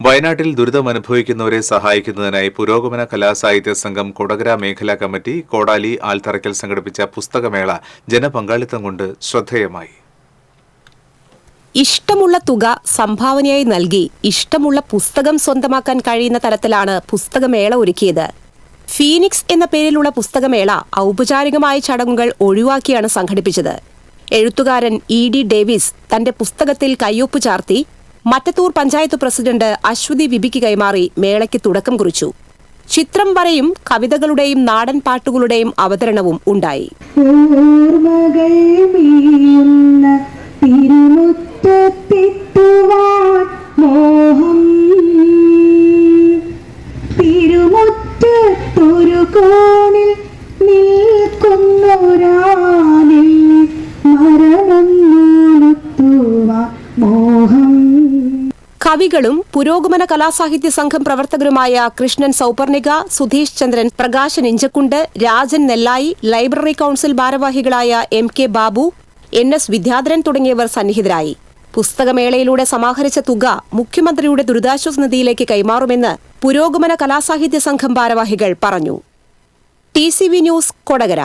വയനാട്ടിൽ ദുരിതമനുഭവിക്കുന്നവരെ സഹായിക്കുന്നതിനായി പുരോഗമന കലാസാഹിത്യ സംഘം കൊടകര മേഖലാ കമ്മിറ്റി കോടാലി ആൽത്തറയ്ക്കൽ സംഘടിപ്പിച്ച പുസ്തകമേള ജനപങ്കാളിത്തം കൊണ്ട് ശ്രദ്ധേയമായി. ഇഷ്ടമുള്ള തുക സംഭാവനയായി നൽകി ഇഷ്ടമുള്ള പുസ്തകം സ്വന്തമാക്കാൻ കഴിയുന്ന തരത്തിലാണ് പുസ്തകമേള ഒരുക്കിയത്. ഫീനിക്സ് എന്ന പേരിലുള്ള പുസ്തകമേള ഔപചാരികമായ ചടങ്ങുകൾ ഒഴിവാക്കിയാണ് സംഘടിപ്പിച്ചത്. എഴുത്തുകാരൻ ഇ ഡി ഡേവിസ് തന്റെ പുസ്തകത്തിൽ കയ്യൊപ്പ് ചാർത്തി മറ്റത്തൂർ പഞ്ചായത്ത് പ്രസിഡന്റ് അശ്വതി വിബിക്ക് കൈമാറി മേളയ്ക്ക് തുടക്കം കുറിച്ചു. ചിത്രം വരയും കവിതകളുടെയും നാടൻ പാട്ടുകളുടെയും അവതരണവും ഉണ്ടായി. മോഹം കോണിൽ മോഹം കവികളും പുരോഗമന കലാസാഹിത്യ സംഘം പ്രവർത്തകരുമായ കൃഷ്ണൻ സൗപർണിക സുധീഷ് ചന്ദ്രൻ പ്രകാശൻ ഇഞ്ചക്കുണ്ട് രാജൻ നെല്ലായി ലൈബ്രറി കൌൺസിൽ ഭാരവാഹികളായ M K Babu N S Vidyadharan തുടങ്ങിയവർ സന്നിഹിതരായി. പുസ്തകമേളയിലൂടെ സമാഹരിച്ച തുക മുഖ്യമന്ത്രിയുടെ ദുരിതാശ്വാസ നിധിയിലേക്ക് കൈമാറുമെന്ന് പുരോഗമന കലാസാഹിത്യ സംഘം ഭാരവാഹികൾ പറഞ്ഞു. T news Kodakara.